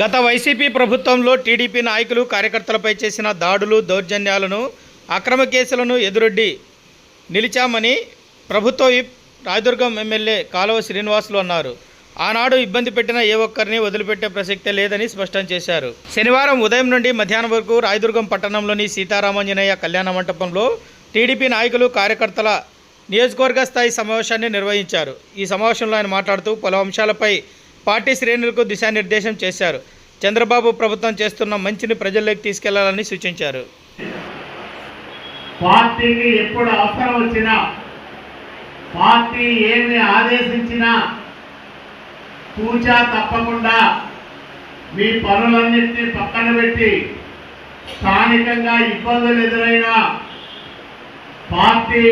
గత వైసీపీ ప్రభుత్వంలో టీడీపీ నాయకులు కార్యకర్తలపై చేసిన దాడులు దౌర్జన్యాలను అక్రమ కేసులను ఎదురొడ్డి నిలిచామని ప్రభుత్వ రాయదుర్గం ఎమ్మెల్యే కాలువ శ్రీనివాసులు అన్నారు. ఆనాడు ఇబ్బంది పెట్టిన ఏ ఒక్కరిని వదిలిపెట్టే ప్రసక్తే లేదని స్పష్టం చేశారు. శనివారం ఉదయం నుండి మధ్యాహ్నం వరకు రాయదుర్గం పట్టణంలోని సీతారామాంజనేయ కళ్యాణ మంటపంలో టీడీపీ నాయకులు కార్యకర్తల నియోజకవర్గ స్థాయి సమావేశాన్ని నిర్వహించారు. ఈ సమావేశంలో ఆయన మాట్లాడుతూ పలు అంశాలపై పార్టీ శ్రేణులకు దిశానిర్దేశం చేశారు. చంద్రబాబు ప్రభుత్వం చేస్తున్న మంచిని ప్రజల్లోకి తీసుకెళ్ళాలని సూచించారు. పార్టీకి ఎప్పుడు అవసరం వచ్చినా పార్టీ ఏమి ఆదేశించినా పూజా తప్పకుండా మీ పనులన్నింటినీ పక్కన పెట్టి స్థానికంగా ఇబ్బందులు ఎదురైనా పార్టీ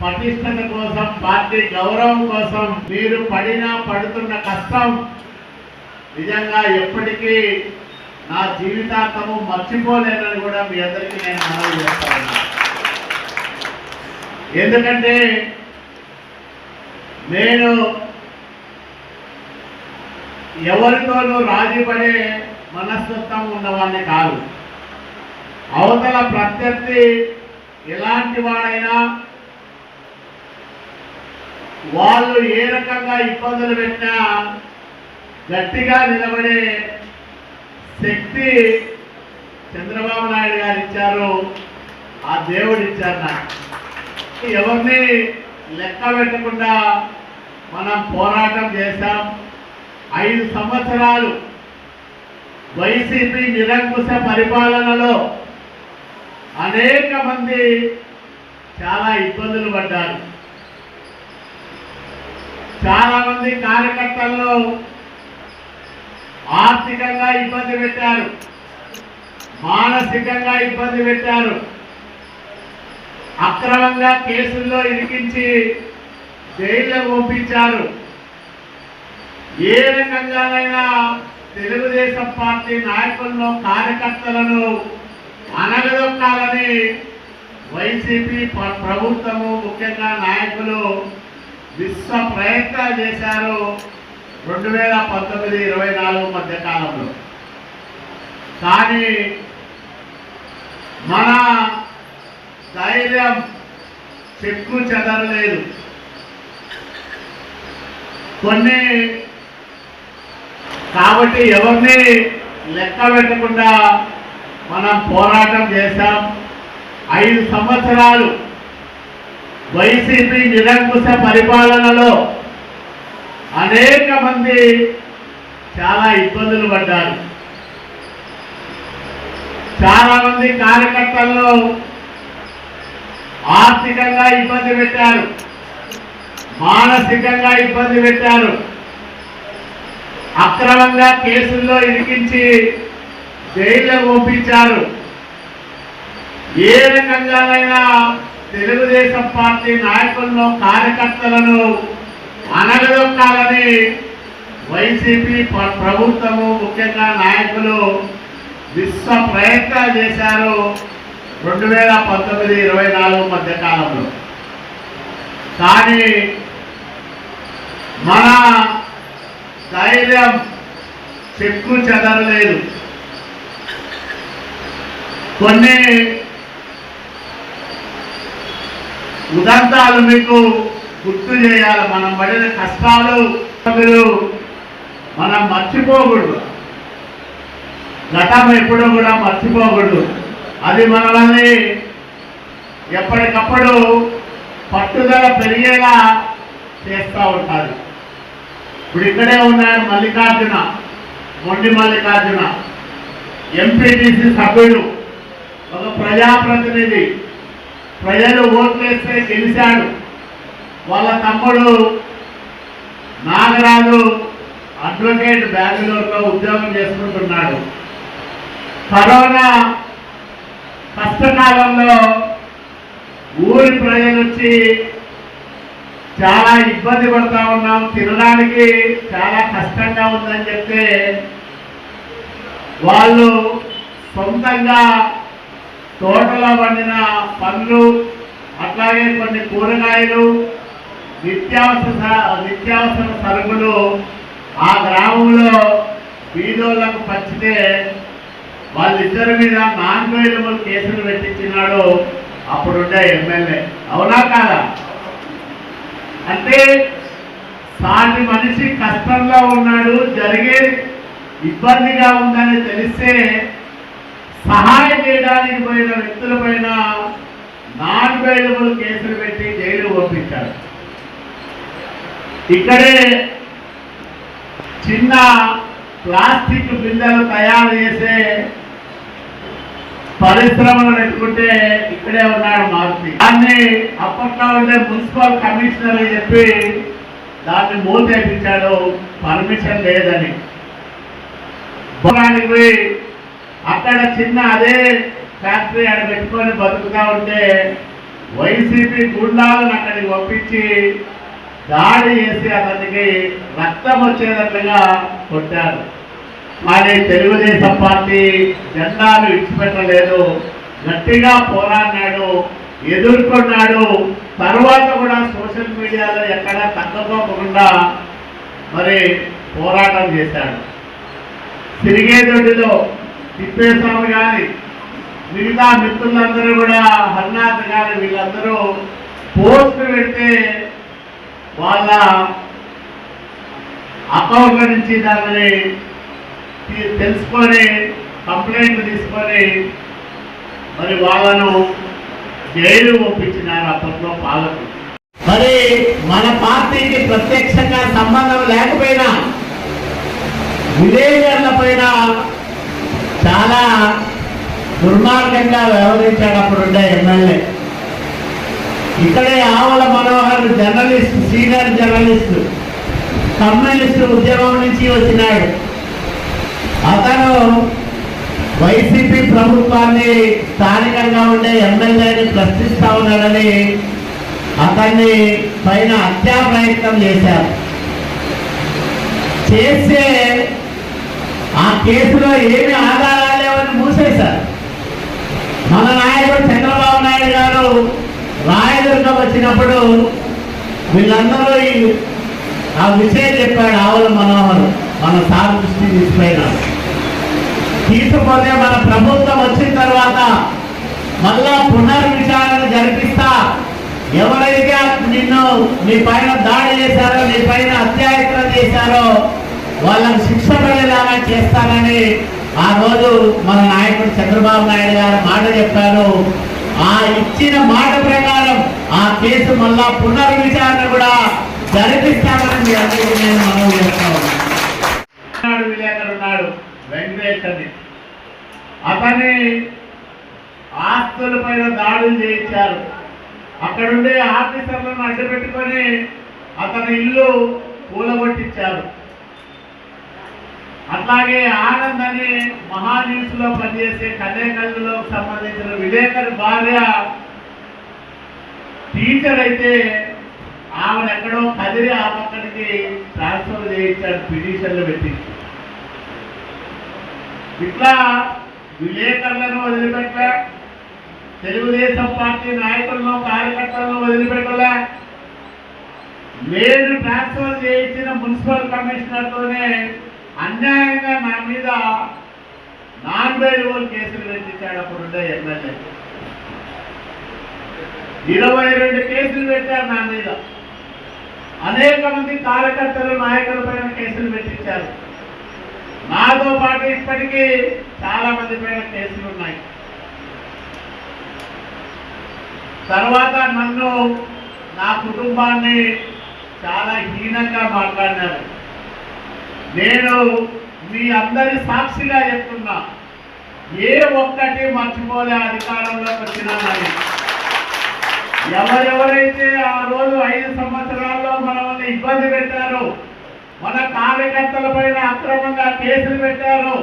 పటిష్టత కోసం పార్టీ గౌరవం కోసం మీరు పడిన పడుతున్న కష్టం నిజంగా ఎప్పటికీ నా జీవితాంతము మర్చిపోలేనని కూడా మీ అందరికీ నేను మనవి చేస్తాను ఎందుకంటే నేను ఎవరితోనూ రాజీపడే మనస్తత్వం ఉన్నవాడిని కాదు. అవతల ప్రత్యర్థి ఎలాంటి వాడైనా వాళ్ళు ఏ రకంగా ఇబ్బందులు పెట్టినా గట్టిగా నిలబడే శక్తి చంద్రబాబు నాయుడు గారు ఇచ్చారు. ఆ దేవుడు ఇచ్చారు నాకు. ఎవరిని లెక్క పెట్టకుండా మనం పోరాటం చేశాం. ఐదు సంవత్సరాలు వైసీపీ నిరంకుశ పరిపాలనలో అనేక మంది చాలా ఇబ్బందులు పడ్డారు. చాలామంది కార్యకర్తల్లో ఆర్థికంగా ఇబ్బంది పెట్టారు. మానసికంగా ఇబ్బంది పెట్టారు. అక్రమంగా కేసుల్లో ఇరికించి జైల్లో పంపించారు. ఏ రకంగానైనా తెలుగుదేశం పార్టీ నాయకులను కార్యకర్తలను అనగదొక్కాలని వైసీపీ ప్రభుత్వము ముఖ్యంగా నాయకులు విశ్వ ప్రయత్నాలు చేశారు. రెండు వేల పంతొమ్మిది ఇరవై నాలుగు మధ్య కాలంలో. కానీ మన ధైర్యం చెక్కు చెదరలేదు. కొన్ని కాబట్టి ఎవరిని లెక్క పెట్టకుండా మనం పోరాటం చేశాం. ఐదు సంవత్సరాలు వైసీపీ నిరంకుశ పరిపాలనలో అనేక మంది చాలా ఇబ్బందులు పడ్డారు. చాలా మంది కార్యకర్తల్లో ఆర్థికంగా ఇబ్బంది పెట్టారు. మానసికంగా ఇబ్బంది పెట్టారు. అక్రమంగా కేసుల్లో ఇరికించి జైల్లో పంపించారు. ఏ రకంగానైనా తెలుగుదేశం పార్టీ నాయకులను కార్యకర్తలను అనగదొక్కాలని వైసీపీ ప్రభుత్వము ముఖ్యంగా నాయకులు విశ్వ ప్రయత్నాలు చేశారు రెండు వేల పంతొమ్మిది ఇరవై నాలుగు మధ్య కాలంలో కానీ మన ధైర్యం చెక్కు చెదరలేదు. కొన్ని ఉదంతాలు మీకు గుర్తు చేయాలి మనం పడిన కష్టాలు మనం మర్చిపోకూడదు. గతం ఎప్పుడూ కూడా మర్చిపోకూడదు. అది మనల్ని ఎప్పటికప్పుడు పట్టుదల పెరిగేలా చేస్తూ ఉంటుంది ఇప్పుడు ఇక్కడే ఉన్నారు మల్లికార్జున మొండి మల్లికార్జున ఎంపీటీసీ సభ్యుడు ఒక ప్రజాప్రతినిధి. ప్రజలు ఓట్లేస్తే గెలిచాడు వాళ్ళ తమ్ముడు నాగరాజు అడ్వకేట్ బెంగళూరులో ఉద్యోగం చేసుకుంటున్నాడు. కరోనా కష్టకాలంలో ఊరి ప్రజలు వచ్చి చాలా ఇబ్బంది పడతా ఉన్నాం. తినడానికి చాలా కష్టంగా ఉందని చెప్తే వాళ్ళు సొంతంగా తోటలో పండిన పండ్లు అట్లాగే కొన్ని కూరగాయలు నిత్యావసర నిత్యావసర సరుకులు ఆ గ్రామంలో బీదోళ్ళకు పంచితే వాళ్ళిద్దరి మీద నాన్ వేలబుల్ కేసులు పెట్టించినాడు అప్పుడుండే ఎమ్మెల్యే. అవునా కాదా? అంటే సాటి మనిషి కష్టంలో ఉన్నాడు జరిగే ఇబ్బందిగా ఉందని తెలిస్తే సహాయం చేయడానికి పోయిన వ్యక్తులపైన నాన్ వేలబుల్ కేసులు పెట్టి జైలు పంపించాడు ఇక్కడే చిన్న ప్లాస్టిక్ బిందెలు తయారు చేసే పరిశ్రమలు పెట్టుకుంటే ఇక్కడే ఉన్నాడు మారుతి. దాన్ని అప్పట్లో ఉండే మున్సిపల్ కమిషనర్ చెప్పి దాన్ని మూతేపించాడు పర్మిషన్ లేదని. పోయి అక్కడ చిన్న అదే ఫ్యాక్టరీ ఆడ పెట్టుకొని బతుకుతా ఉంటే వైసీపీ గుండాలను అక్కడికి పంపించి దాడి చేసి అతనికి రక్తం వచ్చేటట్లుగా కొట్టారు. కానీ తెలుగుదేశం పార్టీ జెండాను ఇచ్చిపెట్టలేదు గట్టిగా పోరాడినాడు ఎదుర్కొన్నాడు. తర్వాత కూడా సోషల్ మీడియాలో ఎక్కడ తగ్గపోకుండా మరి పోరాటం చేశాడు. సిరిగేదొడ్డిలో తిప్పేస్వామి కానీ మిగతా మిత్రులందరూ కూడా హర్నాథ్ గారు వీళ్ళందరూ పోస్ట్ పెడితే వాళ్ళ అకౌంట్ల నుంచి దానిని తెలుసుకొని కంప్లైంట్ తీసుకొని మరి వాళ్ళను జైలు ఒప్పించినారు అప్పట్లో పాలకు మరి మన పార్టీకి ప్రత్యక్షంగా సంబంధం లేకపోయినా విలేకరుల పైన చాలా దుర్మార్గంగా వ్యవహరించాడు అప్పుడుండే ఎమ్మెల్యే. ఇక్కడే ఆవల Manohar journalist senior journalist communist ఉద్యమం నుంచి వచ్చినాడు. అతను వైసీపీ ప్రభుత్వాన్ని స్థానికంగా ఉండే ఎమ్మెల్యేని ప్రశ్నిస్తా ఉన్నాడని అతన్ని పైన హత్యా ప్రయత్నం చేశారు. చేస్తే ఆ కేసులో ఏమి ఆధారాలు లేవని మూసేశారు. మన నాయకుడు చంద్రబాబు నాయుడు గారు రాయదుర్గం వచ్చినప్పుడు వీళ్ళందరూ ఆ విషయం చెప్పాడు ఆవుల మనోహర్ మన సార్ దృష్టి తీసుకుపోయినాడు తీసుకుపోతే మన ప్రభుత్వం వచ్చిన తర్వాత మళ్ళా పునర్విచారణ జరిపిస్తా. ఎవరైతే నిన్ను నీ పైన దాడి చేశారో నీ పైన అత్యాయత్నం చేశారో వాళ్ళకు శిక్ష పడేలాగా చేస్తానని ఆ రోజు మన నాయకుడు చంద్రబాబు నాయుడు గారు మాట చెప్పారు. ఆ ఇచ్చిన మాట ప్రకారం ఆ కేసు మళ్ళా పునర్విచారణ కూడా జరిపిస్తామని మీ అందరికీ నేను మనం చేస్తాను ఉన్నాడు వెంకటేష్ అని. అతని ఆస్తుల పైన దాడులు చేయించారు. అక్కడుండే ఆఫీసర్లను అడ్డుపెట్టుకొని అతని ఇల్లు కూలగొట్టించారు. అట్లాగే ఆనంద్ అని మహాన్యూస్లో పనిచేసే కన్యాకల్లులో సంబంధించిన విలేకరి భార్య టీచర్ అయితే ఆమెను ఎక్కడో కదిరి ఆ పక్కడికి ట్రాన్స్ఫర్ చేయించాడు పిటిషన్లు పెట్టి ఇట్లా విలేకరులను వదిలిపెట్టలే తెలుగుదేశం పార్టీ నాయకులను కార్యకర్తలను వదిలిపెట్టలే. నేను ట్రాన్స్ఫర్ చేయించిన మున్సిపల్ కమిషనర్తోనే అన్యాయంగా నా మీద నాన్ బెయిలబుల్ కేసులు పెట్టించాడు అప్పుడుండే ఎమ్మెల్యే. ఇరవై రెండు కేసులు పెట్టారు నా మీద. అనేక మంది కార్యకర్తలు నాయకుల పైన కేసులు పెట్టించారు. నాతో పాటు ఇప్పటికీ చాలా మంది పైన కేసులు ఉన్నాయి. తర్వాత నన్ను నా కుటుంబాన్ని చాలా హీనంగా మాట్లాడినారు. నేను మీ అందరి సాక్షిగా చెప్తున్నా ఏ ఒక్కటి మర్చిపోలే అధికారంలోకి వచ్చినా ఎవరెవరైతే ఆ రోజు ఐదు సంవత్సరాల్లో మనల్ని ఇబ్బంది పెట్టారో మన కార్యకర్తల పైన అక్రమంగా కేసులు పెట్టారు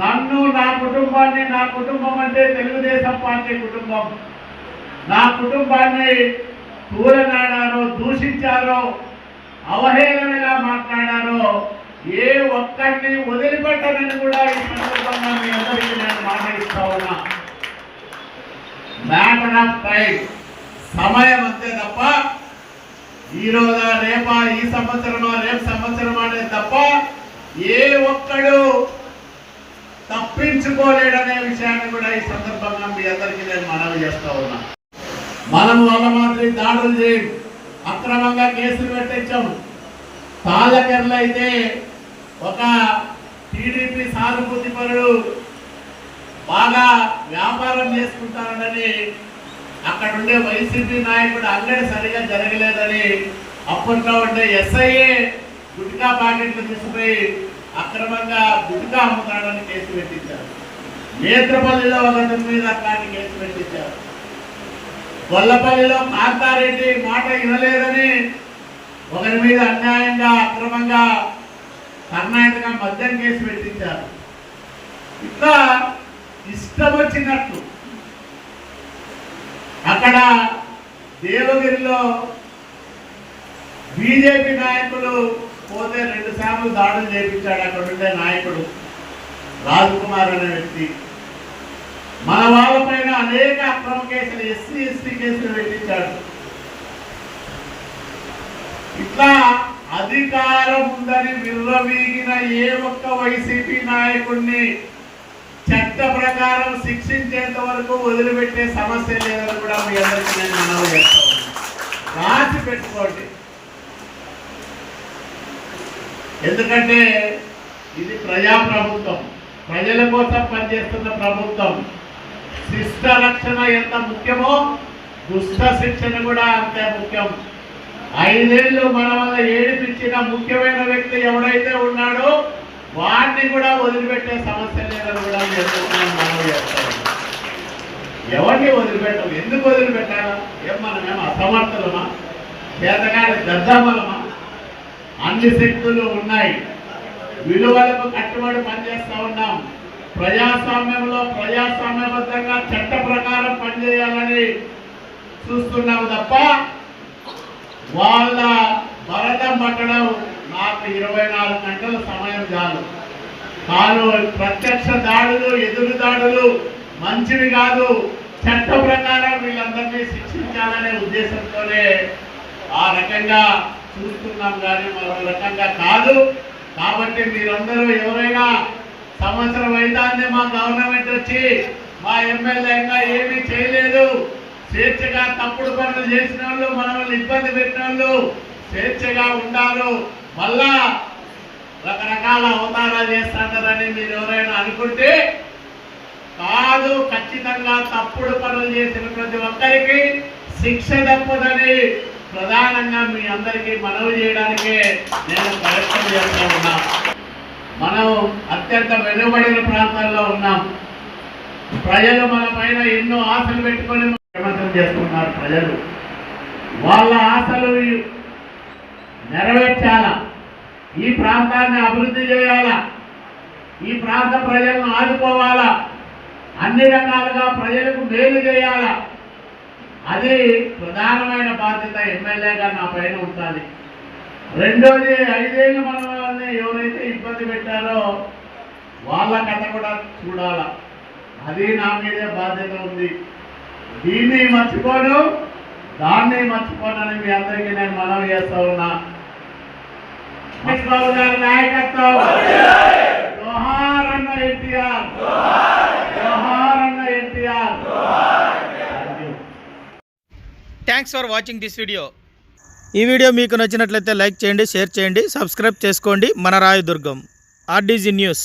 నన్ను నా కుటుంబాన్ని నా కుటుంబం అంటే తెలుగుదేశం పార్టీ కుటుంబం. నా కుటుంబాన్ని తూలనాడారో దూషించారో అవహేళనగా మాట్లాడారు ఏ ఒక్కడిని వదిలిపెట్టనని కూడా ఈ సందర్భంగా మీ అందరికీ నేను మాట ఇస్తా ఉన్నా. మ్యాటర్ ఆఫ్ టైం సమయం అంతే తప్ప ఈ రోజా రేపా ఈ సంవత్సరమా రేపు సంవత్సరమా అనేది తప్ప ఏ ఒక్కడు తప్పించుకోలేడనే విషయాన్ని కూడా ఈ సందర్భంగా మీ అందరికీ నేను మనవి చేస్తా ఉన్నా. మనం వాళ్ళ మాదిరి దాడులు చేయం. అక్రమంగా కేసులు పెట్టించాం. తాళ్ళకెర్ల అయితే ఒక టీడీపీ సానుభూతి పనులు బాగా వ్యాపారం చేసుకుంటారని అక్కడ ఉండే వైసీపీ నాయకుడు అంగడి సరిగా జరగలేదని అప్పట్లో ఉండే ఎస్ఐఏ గుట్కా ప్యాకెట్లు తీసుకుపోయి అక్రమంగా గుట్కా అమ్ముతాడని కేసు పెట్టించారు. నేత్రపల్లిలో ఒక మీద అట్లాంటి కేసు పెట్టించారు. గొల్లపల్లిలో కాంతారెడ్డి మాట వినలేదని ఒకరి మీద అన్యాయంగా అక్రమంగా కర్ణాటక మద్యం కేసు పెట్టించారు. ఇట్లా ఇష్టం వచ్చినట్టు. అక్కడ దేవగిరిలో బీజేపీ నాయకులు పోతే రెండు సార్లు దాడులు చేపించాడు అక్కడ ఉండే నాయకుడు రాజ్కుమార్ అనే వ్యక్తి. మన వాళ్ళపైన అనేక అక్రమ కేసులు ఎస్సీ ఎస్టీ కేసులు పెట్టించాడు. ఇట్లా అధికారం ఉందని విర్రవీగిన ఏ ఒక్క వైసీపీ నాయకుడిని చట్ట ప్రకారం శిక్షించేంత వరకు వదిలిపెట్టే సమస్య లేదని కూడా మీ అందరికీ నేను మనవి చేస్తా రాసి పెట్టుకోండి. ఎందుకంటే ఇది ప్రజా ప్రభుత్వం ప్రజల కోసం పనిచేస్తున్న ప్రభుత్వం. శిష్ట రక్షణ ఎంత ముఖ్యమో దుష్ట శిక్షణ కూడా అంతే ముఖ్యం. ఐదేళ్ళు మన వల్ల ఏడిపించిన ముఖ్యమైన వ్యక్తి ఎవడైతే ఉన్నాడో వాడిని కూడా వదిలిపెట్టే సమస్య లేదని కూడా మీ ఎవరిని వదిలిపెట్టాం ఎందుకు వదిలిపెట్టాలా? ఏం మనమేం అసమర్థులమా? చేతగాని దద్దమ్మలమా? అన్ని శక్తులు ఉన్నాయి. విలువలకు కట్టుబడి పనిచేస్తూ ఉన్నాం. ప్రజాస్వామ్యంలో ప్రజాస్వామ్యబద్ధంగా చట్ట ప్రకారం పనిచేయాలని చూస్తున్నాం తప్ప వాళ్ళ భరతం పట్టడం నాకు ఇరవై నాలుగు గంటల సమయం చాలు. కాదు ప్రత్యక్ష దాడులు ఎదురు దాడులు మంచివి కాదు. చట్ట ప్రకారం వీళ్ళందరినీ శిక్షించాలనే ఉద్దేశంతోనే ఆ రకంగా చూస్తున్నాం కానీ మరో రకంగా కాదు. కాబట్టి మీరందరూ ఎవరైనా సంవత్సరం అయితాంది మా గవర్నమెంట్ వచ్చి మా ఎమ్మెల్యే ఇంకా ఏమీ చేయలేదు. స్వేచ్ఛగా తప్పుడు పనులు చేసిన వాళ్ళు మనల్ని ఇబ్బంది పెట్టిన వాళ్ళు స్వేచ్ఛగా ఉంటారు. మళ్ళా రకరకాల అవతారాలు చేస్తారని మీరు ఎవరైనా అనుకుంటే కాదు ఖచ్చితంగా తప్పుడు పనులు చేసిన ప్రతి ఒక్కరికి శిక్ష తప్పదని ప్రధానంగా మీ అందరికీ మనవి చేయడానికే నేను ప్రయత్నం చేస్తూ ఉన్నా మనం అత్యంత వెనుబడిన ప్రాంతాల్లో ఉన్నాం. ప్రజలు మన పైన ఎన్నో ఆశలు పెట్టుకొని ముఖ్యమంత్రి చేస్తున్నారు ప్రజలు? వాళ్ళ ఆశలు నెరవేర్చాలా? ఈ ప్రాంతాన్ని అభివృద్ధి చేయాలా? ఈ ప్రాంత ప్రజలను ఆదుకోవాలా? అన్ని రకాలుగా ప్రజలకు మేలు చేయాలా? అది ప్రధానమైన బాధ్యత ఎమ్మెల్యేగా నా పైన ఉంటుంది రెండోది ఐదేళ్ళు మన ఎవరైతే ఇబ్బంది పెట్టారో వాళ్ళ కథ కూడా చూడాల? అది నా మీదే బాధ్యత ఉంది. దీన్ని మర్చిపోను దాన్ని మర్చిపోనని మీ అందరికీ నేను మనవి చేస్తా ఉన్నా. మహేష్ గారి నాయకత్వం. జోహార్ ఎన్టీఆర్. జోహార్ NTR. Thanks for watching this video ఈ వీడియో మీకు నచ్చినట్లయితే లైక్ చేయండి షేర్ చేయండి సబ్స్క్రైబ్ చేసుకోండి. మన రాయదుర్గం ఆర్డీజీ న్యూస్.